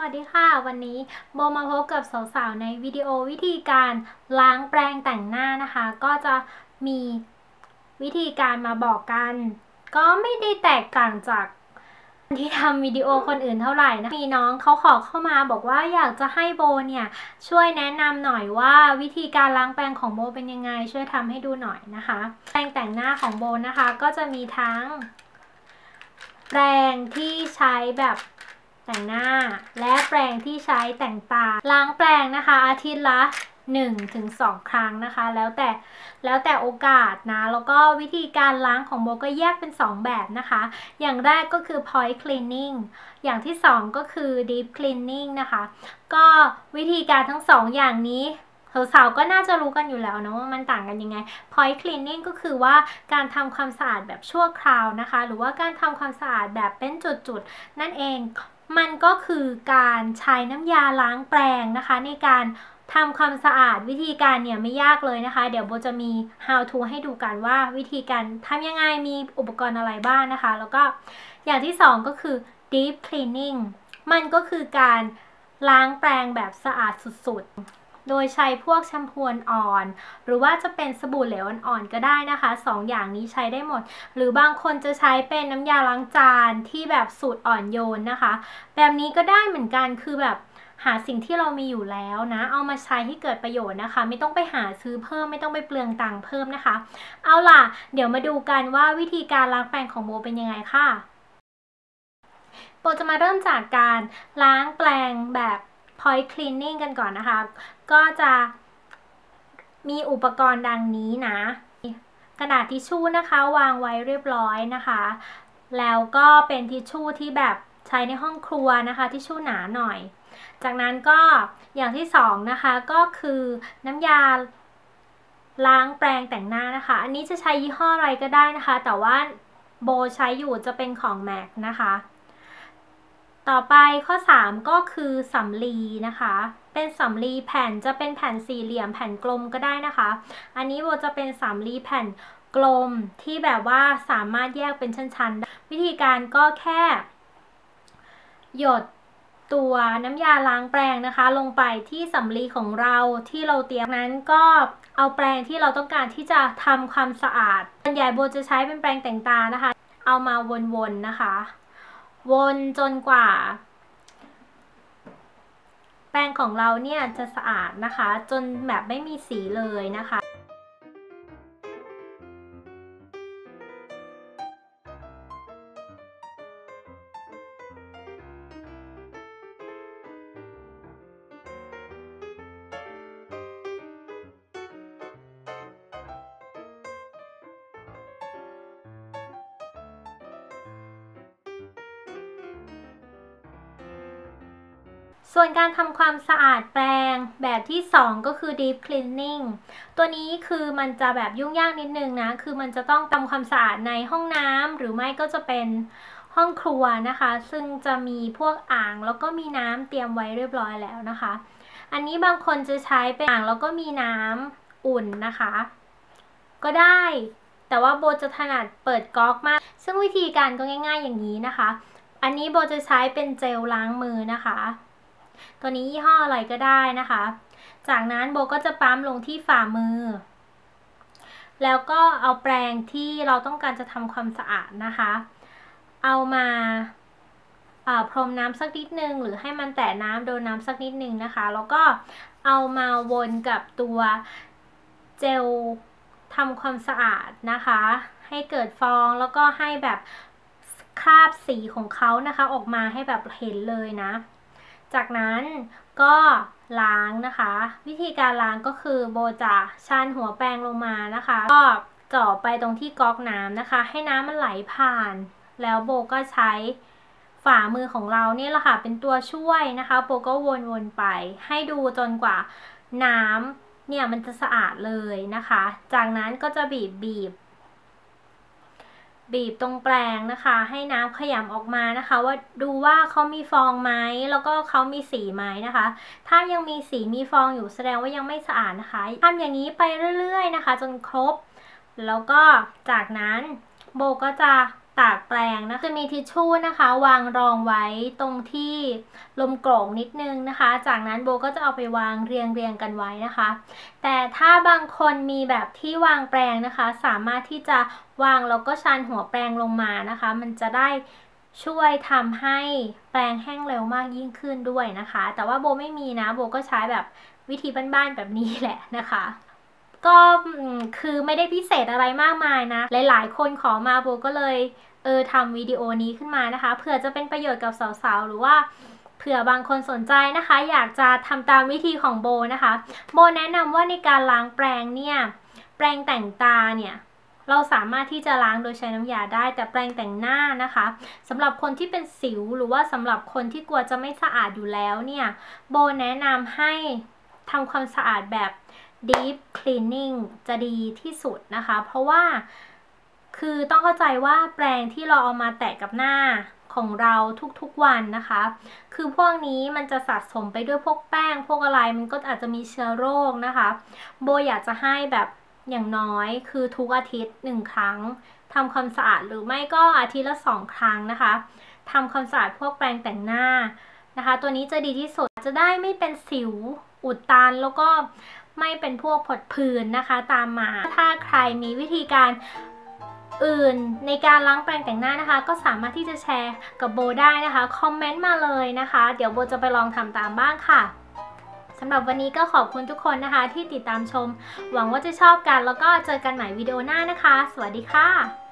วัสดีค่ะ วันนี้โบมาพบกับสาวๆในวิดีโอวิธีการล้างแปรงแต่งหน้านะคะ ก็จะมีวิธีการมาบอกกัน ก็ไม่ได้แตกต่างจากที่ทำวิดีโอคนอื่นเท่าไหร่นะ มีน้องเขาขอเข้ามาบอกว่าอยากจะให้โบเนี่ย ช่วยแนะนำหน่อยว่าวิธีการล้างแปรงของโบเป็นยังไง ช่วยทำให้ดูหน่อยนะคะ แปรงแต่งหน้าของโบนะคะ ก็จะมีทั้ง แปรงที่ใช้แบบ แต่งหน้า และแปรงที่ใช้แต่งตา ล้างแปรงนะคะ อาทิตย์ละ1ถึง2ครั้งนะคะ แล้วแต่แล้วแต่โอกาสนะ แล้วก็วิธีการล้างของโบก็แยกเป็น 2 แบบนะคะ อย่างแรกก็คือ point cleaning อย่างที่ 2 ก็คือ deep cleaning นะคะ ก็วิธีการทั้ง2อย่างนี้สาวๆก็น่าจะรู้กันอยู่แล้วนะว่ามันต่างกันยังไง point cleaning ก็คือว่าการทำความสะอาดแบบชั่วคราวนะคะ หรือว่าการทำความสะอาดแบบเป็นจุดๆ นั่นเอง มันก็คือการใช้น้ำยาล้างแปรงนะคะ ในการทำความสะอาดวิธีการเนี่ยไม่ยากเลยนะคะ เดี๋ยวโบจะมี how to ให้ดูกันว่าวิธีการทำยังไงมีอุปกรณ์อะไรบ้างนะคะ แล้วก็อย่างที่สองก็คือ deep cleaning มันก็คือการล้างแปรงแบบสะอาดสุดๆ โดยใช้พวกแชมพูอ่อน หรือว่าจะเป็นสบู่เหลวอ่อนก็ได้นะคะ 2ออย่างนี้ใช้ได้หมด หรือบางคนจะใช้เป็นน้ำยาล้างจานที่แบบสูตรอ่อนโยนนะคะ แบบนี้ก็ได้เหมือนกันคือแบบหาสิ่งที่เรามีอยู่แล้วนะ เอามาใช้ให้เกิดประโยชน์นะคะ ไม่ต้องไปหาซื้อเพิ่มไม่ต้องไปเปลืองตังค์เพิ่มนะคะ เอาล่ะ เดี๋ยวมาดูกันว่าวิธีการล้างแปรงของโบเป็นยังไงค่ะโบจะมาเริ่มจากการล้างแปรงแบบ point cleaning กันก่อนนะคะ ก็จะมีอุปกรณ์ดังนี้นะ กระดาษทิชชู่นะคะวางไว้เรียบร้อยนะคะ แล้วก็เป็นทิชชู่ที่แบบใช้ในห้องครัวนะคะทิชชู่หนาหน่อย จากนั้นก็อย่างที่สองนะคะก็คือน้ำยาล้างแปรงแต่งหน้านะคะ อันนี้จะใช้ยี่ห้ออะไรก็ได้นะคะ แต่ว่าโบใช้อยู่จะเป็นของ MAC นะคะ ต่อไปข้อ 3 ก็คือสำลีนะคะ เป็นสำลีแผ่นจะเป็นแผ่นสี่เหลี่ยมแผ่นกลมก็ได้นะคะ อันนี้โบจะเป็นสำลีแผ่นกลมที่แบบว่าสามารถแยกเป็นชั้นๆได้วิธีการก็แค่ หยดตัวน้ำยาล้างแปรงนะคะ ลงไปที่สำลีของเราที่เราเตรียมนั้นก็เอาแปรงที่เราต้องการที่จะทำความสะอาดส่วนใหญ่โบจะใช้เป็นแปรงแต่งตานะคะ เอามาวนๆนะคะ วนจนกว่า แปรงของเราเนี่ยจะสะอาดนะคะ จนแบบไม่มีสีเลยนะคะ ส่วนการทำความสะอาดแปรงแบบที่ 2 ก็คือ deep cleaning ตัวนี้คือมันจะแบบยุ่งยากนิดนึงนะ คือมันจะต้องทำความสะอาดในห้องน้ำหรือไม่ก็จะเป็นห้องครัวนะคะ ซึ่งจะมีพวกอ่างแล้วก็มีน้ำเตรียมไว้เรียบร้อยแล้วนะคะ อันนี้บางคนจะใช้เป็นอ่างแล้วก็มีน้ำอุ่นนะคะ ก็ได้แต่ว่าโบจะถนัดเปิดก๊อกมาก ซึ่งวิธีการก็ง่าย ๆ อย่างนี้นะคะ อันนี้โบจะใช้เป็นเจลล้างมือนะคะ ตัวนี้ยี่ห้ออะไรก็ได้นะคะ จากนั้นโบก็จะปั๊มลงที่ฝ่ามือ แล้วก็เอาแปรงที่เราต้องการจะทำความสะอาดนะคะ เอามาพรมน้ำสักนิดนึง หรือให้มันแตะน้ำโดนน้ำสักนิดนึงนะคะ แล้วก็เอามาวนกับตัวเจลทำความสะอาดนะคะ ให้เกิดฟองแล้วก็ให้แบบคราบสีของเขานะคะ ออกมาให้แบบเห็นเลยนะ จากนั้นก็ล้างนะคะ วิธีการล้างก็คือโบจะชันหัวแปรงลงมานะคะ ก็เจาะไปตรงที่ก๊อกน้ำนะคะ ให้น้ำมันไหลผ่าน แล้วโบก็ใช้ฝ่ามือของเราเนี่ยแหละค่ะเป็นตัวช่วยนะคะโบก็วนๆไป ให้ดูจนกว่าน้ำเนี่ยมันจะสะอาดเลยนะคะ จากนั้นก็จะบีบบีบ บีบตรงแปลงนะคะ ให้น้ำขยำออกมานะคะ ว่าดูว่าเขามีฟองไหมแล้วก็เขามีสีไหมนะคะ ถ้ายังมีสีมีฟองอยู่แสดงว่ายังไม่สะอาดนะคะทำอย่างนี้ไปเรื่อยๆนะคะ จนครบ แล้วก็จากนั้นโบก็จะ ตากแปรงนะจะมีทิชชู่นะคะ วางรองไว้ตรงที่ลมโกรกนิดนึงนะคะ จากนั้นโบก็จะเอาไปวางเรียงเรียงกันไว้นะคะ แต่ถ้าบางคนมีแบบที่วางแปรงนะคะ สามารถที่จะวางแล้วก็ชันหัวแปรงลงมานะคะ มันจะได้ช่วยทำให้แปรงแห้งเร็วมากยิ่งขึ้นด้วยนะคะ แต่ว่าโบไม่มีนะโบก็ใช้แบบวิธีบ้านๆแบบนี้แหละนะคะ ก็คือไม่ได้พิเศษอะไรมากมายนะ หลายๆ คนขอมาโบก็เลยเออทำวิดีโอนี้ขึ้นมานะคะเผื่อจะเป็นประโยชน์กับสาวๆ หรือว่าเผื่อบางคนสนใจนะคะ อยากจะทำตามวิธีของโบนะคะ โบแนะนำว่าในการล้างแปรงเนี่ยแปรงแต่งตาเนี่ยเราสามารถที่จะล้างโดยใช้น้ำยาได้ แต่แปรงแต่งหน้านะคะสำหรับคนที่เป็นสิวหรือว่าสำหรับคนที่กลัวจะไม่สะอาดอยู่แล้วเนี่ยโบแนะนำให้ทำความสะอาดแบบ deep cleaning จะดีที่สุดนะคะ เพราะว่าคือต้องเข้าใจว่าแปรงที่เราเอามาแตะกับหน้าของเราทุกๆวันนะคะ คือพวกนี้มันจะสะสมไปด้วยพวกแป้ง พวกอะไรมันก็อาจจะมีเชื้อโรคนะคะ โบอยากจะให้แบบอย่างน้อยคือทุกอาทิตย์หนึ่งครั้งทำความสะอาดหรือไม่ก็อาทิตย์ละสองครั้งนะคะทำความสะอาดพวกแปรงแต่งหน้า นะคะ ตัวนี้จะดีที่สุดจะได้ไม่เป็นสิวอุดตันแล้วก็ไม่เป็นพวกผดผื่นนะคะตามมา ถ้าใครมีวิธีการอื่นในการล้างแปรงแต่งหน้านะคะ ก็สามารถที่จะแชร์กับโบได้นะคะ คอมเมนต์มาเลยนะคะ เดี๋ยวโบจะไปลองทำตามบ้างค่ะสำหรับวันนี้ก็ขอบคุณทุกคนนะคะ ที่ติดตามชม หวังว่าจะชอบกันแล้วก็เจอกันใหม่วิดีโอหน้านะคะ สวัสดีค่ะ